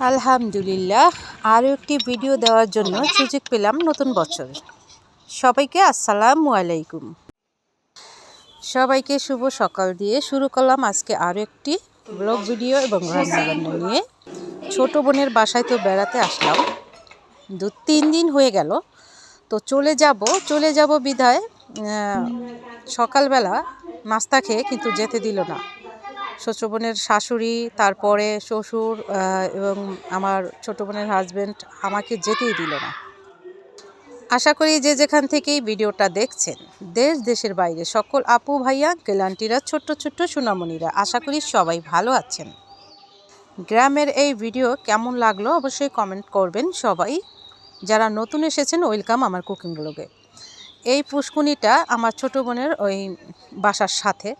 আলহামদুলিল্লাহ, আরও একটি ভিডিও দেওয়ার জন্য সুযোগ পেলাম নতুন বছর। সবাইকে আসসালামু আলাইকুম। সবাইকে শুভ সকাল দিয়ে শুরু করলাম আজকে আরও একটি ব্লগ ভিডিও এবং রান্নাবান্না নিয়ে। ছোট বোনের বাসায় তো বেড়াতে আসলাম। দু তিন দিন হয়ে গেল। তো চলে যাব চলে যাব বিধায় সকালবেলা নাস্তা খেয়ে কিন্তু যেতে দিল না। শ্বশুর বোনের শাশুড়ি, তারপরে শ্বশুর এবং আমার ছোট বোনের হাজব্যান্ড আমাকে যেতেই দিল না। আশা করি যে যেখান থেকেই ভিডিওটা দেখছেন, দেশ, দেশের বাইরে সকল আপু, ভাইয়া কেলান্টিরা ছোট্ট ছোট্ট সোনামণিরা, আশা করি সবাই ভালো আছেন। গ্রামের এই ভিডিও কেমন লাগল অবশ্যই কমেন্ট করবেন সবাই। যারা নতুন এসেছেন ওয়েলকাম আমার কুকিং ব্লগে এই পুষ্কুনিটা আমার ছোট বোনের ওই বাসার সাথে।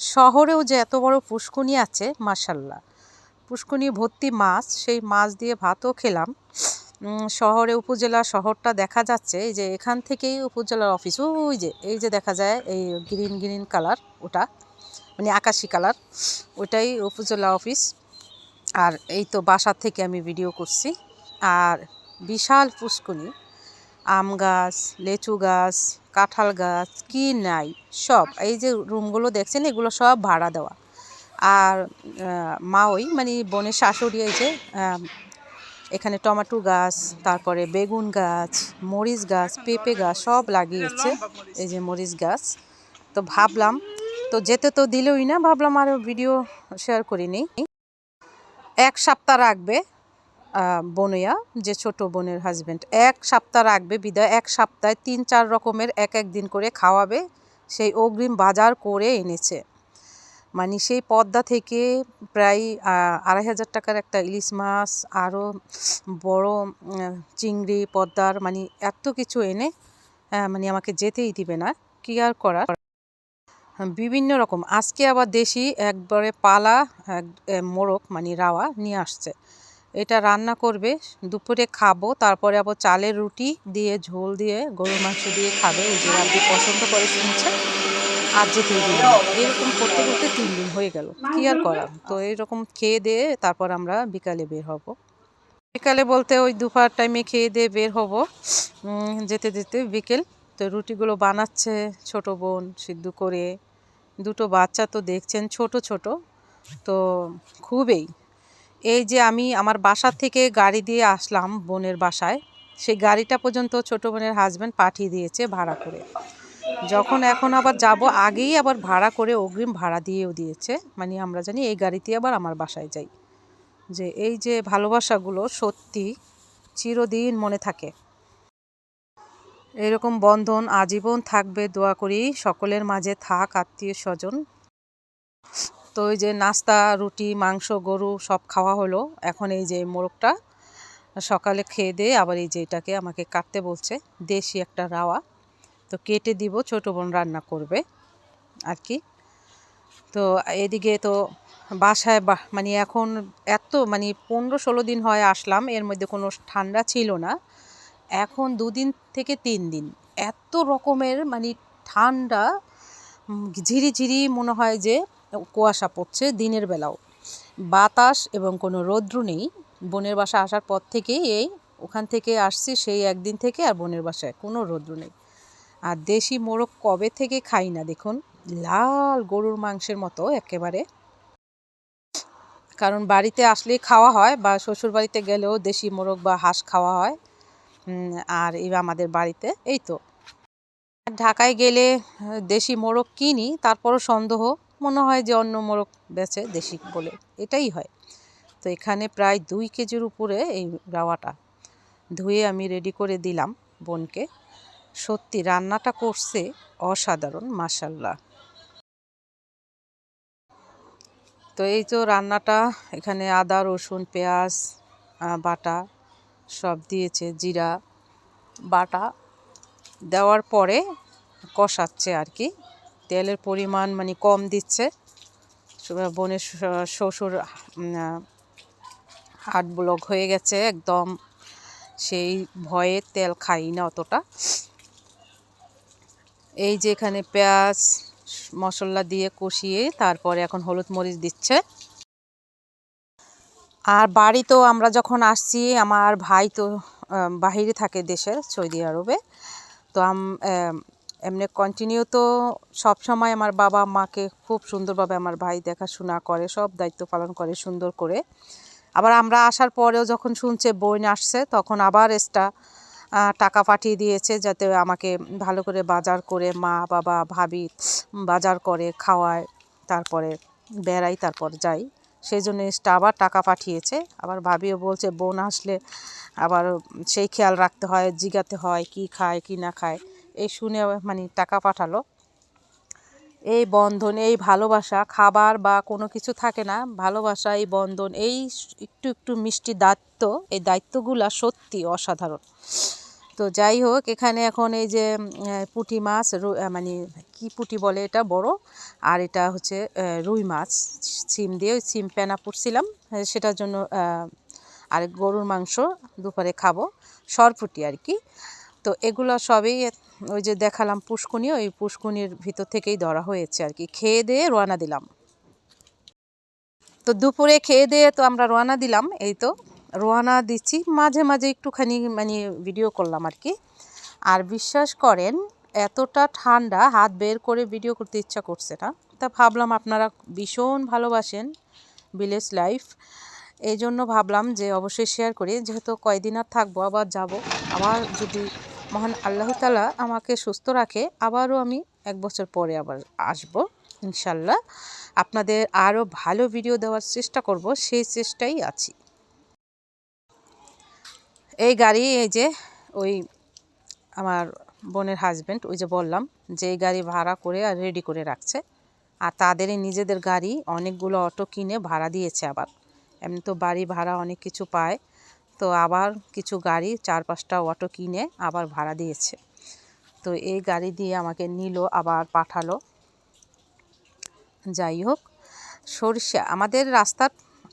শহরেও যে এত বড় পুষ্কুনি আছে মার্শাল্লাহ পুষ্কুনি ভর্তি মাছ, সেই মাছ দিয়ে ভাতও খেলাম। শহরে উপজেলা শহরটা দেখা যাচ্ছে, এই যে এখান থেকেই উপজেলার অফিস ওই যে, এই যে দেখা যায়, এই গ্রিন গ্রিন কালার ওটা মানে আকাশি কালার ওটাই উপজেলা অফিস আর এই তো বাসার থেকে আমি ভিডিও করছি। আর বিশাল পুষ্কুনি, আম গাছ, লেচু গাছ কাঁঠাল গাছ, কি নাই, সব। এই যে রুমগুলো দেখছেন, এগুলো সব ভাড়া দেওয়া। আর মা ওই মানে বোনের শাশুড়ি এই যে এখানে টমেটো গাছ, তারপরে বেগুন গাছ, মরিচ গাছ, পেঁপে গাছ, সব লাগিয়েছে। এই যে মরিচ গাছ। তো ভাবলাম, তো যেতে তো দিলই না, ভাবলাম আরও ভিডিও শেয়ার করে নিই এক সপ্তাহ রাখবে বনইয়া, যে ছোট বোনের হাজব্যান্ড এক সপ্তাহ রাখবে বিদায়, এক সপ্তাহে তিন চার রকমের এক এক দিন করে খাওয়াবে, সেই অগ্রিম বাজার করে এনেছে। মানে সেই পদ্মা থেকে প্রায় আড়াই হাজার টাকার একটা ইলিশ মাছ, আরও বড় চিংড়ি, পদ্মার মানে এত কিছু এনে মানে আমাকে যেতেই দিবে না। কি আর করার? বিভিন্ন রকম। আজকে আবার দেশি একবারে পালা মোরগ মানে রাওয়া নিয়ে আসছে। এটা রান্না করবে, দুপুরে খাব, তারপরে আবার চালের রুটি দিয়ে, ঝোল দিয়ে, গরুর মাংস দিয়ে খাবে, এই যে রাব্বি পছন্দ করে শুনছে, আর যেতে দিন এরকম করতে করতে তিন দিন হয়ে গেল, কি আর করা তো এরকম খেয়ে দিয়ে তারপর আমরা বিকালে বের হব। বিকালে বলতে ওই দুপুর টাইমে খেয়ে দিয়ে বের হব যেতে যেতে বিকেল। তো রুটিগুলো বানাচ্ছে ছোট বোন সিদ্ধ করে, দুটো বাচ্চা তো দেখছেন ছোট ছোট, তো খুবই এই যে আমি আমার বাসা থেকে গাড়ি দিয়ে আসলাম বোনের বাসায়, সেই গাড়িটা পর্যন্ত ছোট বোনের হাজব্যান্ড পাঠিয়ে দিয়েছে ভাড়া করে। যখন এখন আবার যাব, আগেই আবার ভাড়া করে অগ্রিম ভাড়া দিয়েও দিয়েছে। মানে আমরা জানি এই গাড়িতে আবার আমার বাসায় যাই। যে এই যে ভালোবাসাগুলো সত্যি চিরদিন মনে থাকে। এরকম বন্ধন আজীবন থাকবে, দোয়া করি সকলের মাঝে থাক, আত্মীয় স্বজন। তো ওই যে নাস্তা, রুটি, মাংস, গরু সব খাওয়া হলো। এখন এই যে মোরগটা সকালে খেয়ে দিয়ে আবার এই যে এটাকে আমাকে কাটতে বলছে, দেশি একটা রাওয়া। তো কেটে দিব, ছোট বোন রান্না করবে আর কি। তো এদিকে তো বাসায় মানে এখন এত মানে পনেরো ষোলো দিন হয় আসলাম, এর মধ্যে কোনো ঠান্ডা ছিল না। এখন দুদিন থেকে তিন দিন। এত রকমের মানে ঠান্ডা, ঝিরিঝিরি মনে হয় যে কুয়াশা পড়ছে দিনের বেলাও। বাতাস এবং কোনো রৌদ্র নেই। বোনের বাসা আসার পর থেকেই এই, ওখান থেকে আসছি সেই একদিন থেকে আর বোনের বাসায় কোনো রৌদ্র নেই। আর দেশি মোরগ কবে থেকে খাই না দেখুন? লাল গরুর মাংসের মতো একেবারে। কারণ বাড়িতে আসলেই খাওয়া হয় বা শ্বশুর বাড়িতে গেলেও দেশি মোরগ বা হাঁস খাওয়া হয়। আর এই আমাদের বাড়িতে, এই তো। ঢাকায় গেলে দেশি মোরগ কিনি, তারপরও সন্দেহ। মনে হয় যে অন্য মোরগ বেচে দেশি বলে এটাই হয়। তো এখানে প্রায় দুই কেজির উপরে এই রাওয়াটা ধুয়ে আমি রেডি করে দিলাম বোনকে। সত্যি রান্নাটা করছে অসাধারণ মাসাল্লাহ তো এই তো রান্নাটা, এখানে আদা, রসুন, পেঁয়াজ বাটা সব দিয়েছে, জিরা, বাটা দেওয়ার পরে কষাচ্ছে আর কি। তেলের পরিমাণ মানে কম দিচ্ছে। বোনের শ্বশুর হার্ট ব্লক হয়ে গেছে একদম। সেই ভয়ে তেল খাই না অতটা। এই যে এখানে পেঁয়াজ, মশলা দিয়ে কষিয়ে তারপরে এখন হলুদ মরিচ দিচ্ছে। আর বাড়ি তো আমরা যখন আসছি, আমার ভাই তো বাহিরে থাকে দেশের সৌদি আরবে। তো এমনি কন্টিনিউ তো সব সময় আমার বাবা মাকে খুব সুন্দরভাবে আমার ভাই দেখাশোনা করে, সব দায়িত্ব পালন করে সুন্দর করে। আবার আমরা আসার পরেও যখন শুনছে বোন আসছে, তখন আবার এক্সট্রা টাকা পাঠিয়ে দিয়েছে যাতে আমাকে ভালো করে বাজার করে মা, বাবা, ভাবি বাজার করে, খাওয়ায়, তারপরে বেড়াই তারপর যাই। সেই জন্য এক্সট্রা আবার টাকা পাঠিয়েছে। আবার ভাবিও বলছে, বোন আসলে আবার সেই খেয়াল রাখতে হয়, জিগাতে হয়, কি খায়, কি না খায়। এই শুনে মানে টাকা পাঠালো। এই বন্ধন, এই ভালোবাসা, খাবার বা কোনো কিছু থাকে না, ভালোবাসা, এই বন্ধন, এই একটু একটু মিষ্টি দায়িত্ব, এই দায়িত্বগুলা সত্যি অসাধারণ। তো যাই হোক, এখানে এখন এই যে পুঁটি মাছ মানে কি পুঁটি বলে এটা? বড়। আর এটা হচ্ছে রুই মাছ। সিম দিয়ে ওই সিম পেনা পুড়ছিলাম সেটার জন্য আর গরুর মাংস দুপুরে খাব। সরপুটি আর কি। তো এগুলো সবই ওই যে দেখালাম পুষ্কুনি, ওই পুষ্কুনির ভিতর থেকেই ধরা হয়েছে আর কি। খেয়ে দিয়ে রওনা দিলাম। তো দুপুরে খেয়ে দিয়ে তো আমরা রওনা দিলাম, এই তো রওনা দিচ্ছি। মাঝে মাঝে একটুখানি মানে ভিডিও করলাম আর কি। আর বিশ্বাস করেন, এতটা ঠান্ডা, হাত বের করে ভিডিও করতে ইচ্ছা করছে না। তা ভাবলাম আপনারা ভীষণ ভালোবাসেন ভিলেজ লাইফ এই জন্য ভাবলাম যে অবশ্যই শেয়ার করি। যেহেতু কয়দিন আর থাকব, আবার যাব। আবার যদি মহান আল্লাহ তালা আমাকে সুস্থ রাখে। আবারও আমি এক বছর পরে আবার আসব ইনশাল্লাহ আপনাদের আরও ভালো ভিডিও দেওয়ার চেষ্টা করব, সেই চেষ্টাই আছি। এই গাড়ি, এই যে ওই আমার বোনের হাজব্যান্ড ওই যে বললাম যে এই গাড়ি ভাড়া করে আর রেডি করে রাখছে। আর তাদেরই নিজেদের গাড়ি, অনেকগুলো অটো কিনে ভাড়া দিয়েছে আবার। এমনি তো বাড়ি ভাড়া অনেক কিছু পায়। তো আবার কিছু গাড়ি চার পাঁচটা অটো কিনে আবার ভাড়া দিয়েছে। তো এই গাড়ি দিয়ে আমাকে নিল, আবার পাঠালো। যাই হোক, সরিষা, আমাদের রাস্তা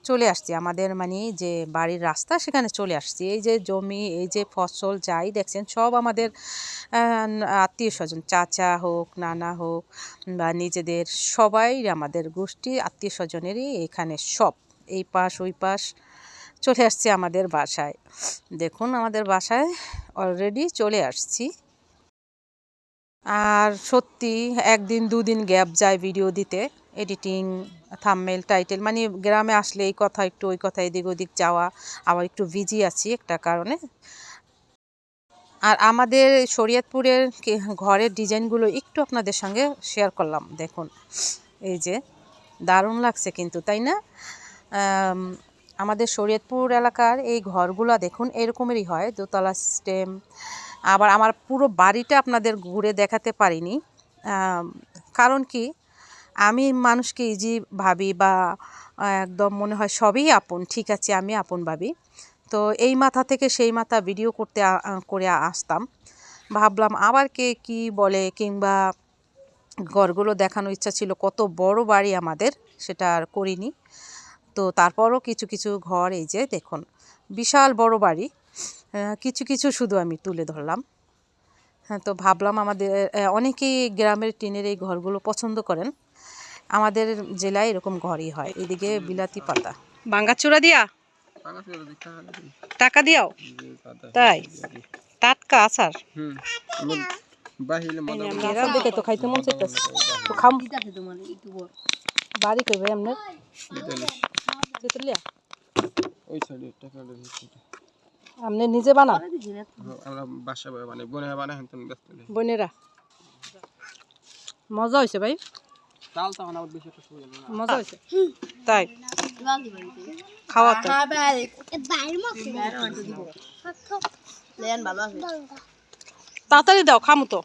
চলে আসছি। আমাদের মানে যে বাড়ির রাস্তা, সেখানে চলে আসছি। এই যে জমি, এই যে ফসল যাই দেখছেন, সব আমাদের আত্মীয় স্বজন, চাচা হোক, নানা হোক, বা নিজেদের, সবাই আমাদের গোষ্ঠী, আত্মীয় স্বজনেরই এখানে সব। এই পাশ, ওই পাশ চলে আসছি আমাদের বাসায়। দেখুন, আমাদের বাসায় অলরেডি চলে আসছি। আর সত্যি একদিন, দুদিন গ্যাপ যায় ভিডিও দিতে এডিটিং থাম্বনেল টাইটেল মানে গ্রামে আসলে এই কথা একটু, ওই কথা এদিক ওদিক যাওয়া, আবার একটু বিজি আছি একটা কারণে। আর আমাদের শরীয়তপুরের ঘরের ডিজাইনগুলো একটু আপনাদের সঙ্গে শেয়ার করলাম, দেখুন। এই যে, দারুণ লাগছে কিন্তু, তাই না? আমাদের শরীয়তপুর এলাকার এই ঘরগুলো দেখুন, এরকমেরই হয়, দোতলা সিস্টেম আবার আমার পুরো বাড়িটা আপনাদের ঘুরে দেখাতে পারিনি। কারণ কি? আমি মানুষকে ইজি ভাবি বা একদম মনে হয় সবই আপন, ঠিক আছে, আমি আপন ভাবি। তো এই মাথা থেকে সেই মাথা ভিডিও করতে করে আসতাম। ভাবলাম আবার কে কি বলে কিংবা ঘরগুলো দেখানোর ইচ্ছা ছিল, কত বড় বাড়ি আমাদের, সেটা আর করিনি। তো তারপরও কিছু কিছু ঘর এই যে দেখুন বিশাল বড় বাড়ি। কিছু কিছু শুধু আমি তুলে ধরলাম। হ্যাঁ তো ভাবলাম আমাদের অনেকেই গ্রামের টিনের এই ঘরগুলো পছন্দ করেন। আমাদের জেলায় এরকম ঘরই হয়। এদিকে বিলাতি পাতা। বাঙ্গাচুরা দিয়া? টাকা দিয়াও? তাই? টাটকা আচার? হুম আমার বাহিরে মজা এরা দেখে তো খাইতে মন চাইতেছে। তো খাম। বাড়ি কইবে এমনি? ওই সাইডে আপনি নিজে বানা আমরা বাসা মানে বনে বানাই হেন বোনেরা। মজা হয়েছে ভাই। হয়েছে। তাই। খাওয়া তো। তাড়াতাড়ি দাও খামু তো।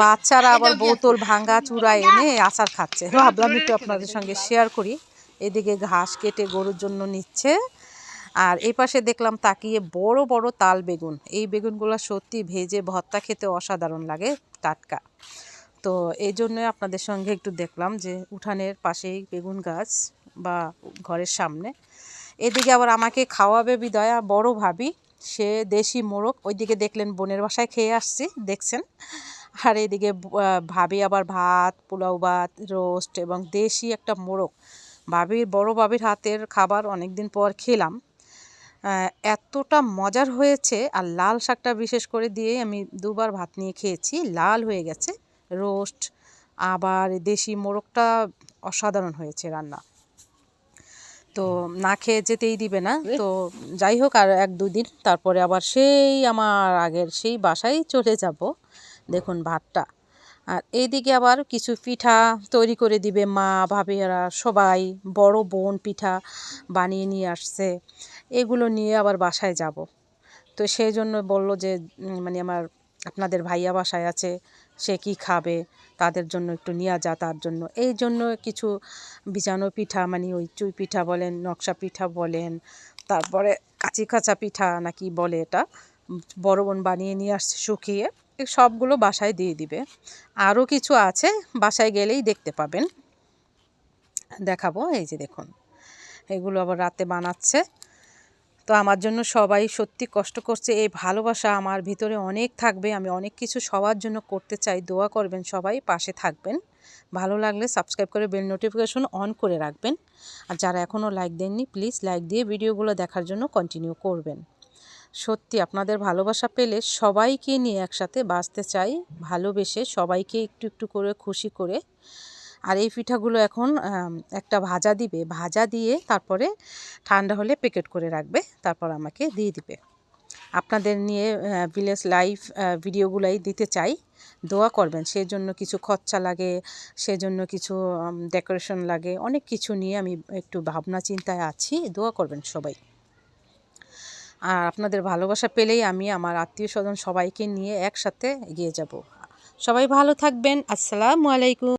বাচ্চারা আবার বোতল ভাঙ্গা চূড়া এনে আচার খাচ্ছে। ভাবলাম একটু আপনাদের সঙ্গে শেয়ার করি। এদিকে ঘাস কেটে গরুর জন্য নিচ্ছে। আর এই পাশে দেখলাম তাকিয়ে বড় বড় তাল বেগুন। এই বেগুনগুলো সত্যি ভেজে ভর্তা খেতে অসাধারণ লাগে টাটকা। তো এই জন্য আপনাদের সঙ্গে একটু দেখলাম যে উঠানের পাশেই বেগুন গাছ বা ঘরের সামনে। এদিকে আবার আমাকে খাওয়াবে বিদয়া বড় ভাবি। সে দেশি মোরগ, ওইদিকে দেখলেন বোনের বাসায় খেয়ে আসছি, দেখছেন। আর এদিকে ভাবি আবার ভাত, পোলাও ভাত, রোস্ট এবং দেশি একটা মোরগ। ভাবির বড় ভাবির হাতের খাবার অনেক দিন পর খেলাম। এতটা মজার হয়েছে আর লাল শাকটা বিশেষ করে দিয়ে আমি দুবার ভাত নিয়ে খেয়েছি লাল হয়ে গেছে রোস্ট আবার দেশি মোরগটা অসাধারণ হয়েছে রান্না। তো না খেয়ে যেতেই দিবে না তো যাই হোক আর এক দুদিন তারপরে আবার সেই আমার আগের সেই বাসায় চলে যাব দেখুন ভাতটা। আর এইদিকে আবার কিছু পিঠা তৈরি করে দিবে মা ভাবিরা সবাই। বড় বোন পিঠা বানিয়ে নিয়ে আসছে। এগুলো নিয়ে আবার বাসায় যাব। তো সেই জন্য বলল যে মানে আমার আপনাদের ভাইয়া বাসায় আছে, সে কি খাবে? তাদের জন্য একটু নিয়ে যা তার জন্য। এই জন্য কিছু বিজানো পিঠা মানে ওই চুই পিঠা বলেন, নকশা পিঠা বলেন, তারপরে কাঁচি কাঁচা পিঠা নাকি বলে এটা বড় বোন বানিয়ে নিয়ে আসছে শুকিয়ে। সবগুলো বাসায় দিয়ে দিবে। আরও কিছু আছে, বাসায় গেলেই দেখতে পাবেন। দেখাবো, এই যে দেখুন, এগুলো আবার রাতে বানাচ্ছে। তো আমার জন্য সবাই সত্যি কষ্ট করছে, এই ভালোবাসা আমার ভিতরে অনেক থাকবে, আমি অনেক কিছু সবার জন্য করতে চাই, দোয়া করবেন সবাই, পাশে থাকবেন। ভালো লাগলে সাবস্ক্রাইব করে বেল নোটিফিকেশন অন করে রাখবেন। আর যারা এখনও লাইক দেননি, প্লিজ লাইক দিয়ে ভিডিওগুলো দেখার জন্য কন্টিনিউ করবেন। সত্যি আপনাদের ভালোবাসা পেলে সবাইকে নিয়ে একসাথে বাঁচতে চাই, ভালোবেসে সবাইকে একটু একটু করে খুশি করে। আর এই পিঠাগুলো এখন একটা ভাজা দিবে। ভাজা দিয়ে তারপরে ঠান্ডা হলে প্যাকেট করে রাখবে, তারপর আমাকে দিয়ে দিবে। আপনাদের নিয়ে ভিলেজ লাইফ ভিডিওগুলাই দিতে চাই। দোয়া করবেন, সেজন্য কিছু খরচা লাগে, সেজন্য কিছু ডেকোরেশন লাগে, অনেক কিছু নিয়ে আমি একটু ভাবনা চিন্তায় আছি। দোয়া করবেন সবাই। আর আপনাদের ভালোবাসা পেলেই আমি আমার আত্মীয় স্বজন সবাইকে নিয়ে একসাথে এগিয়ে যাব। সবাই ভালো থাকবেন। আসসালামু আলাইকুম।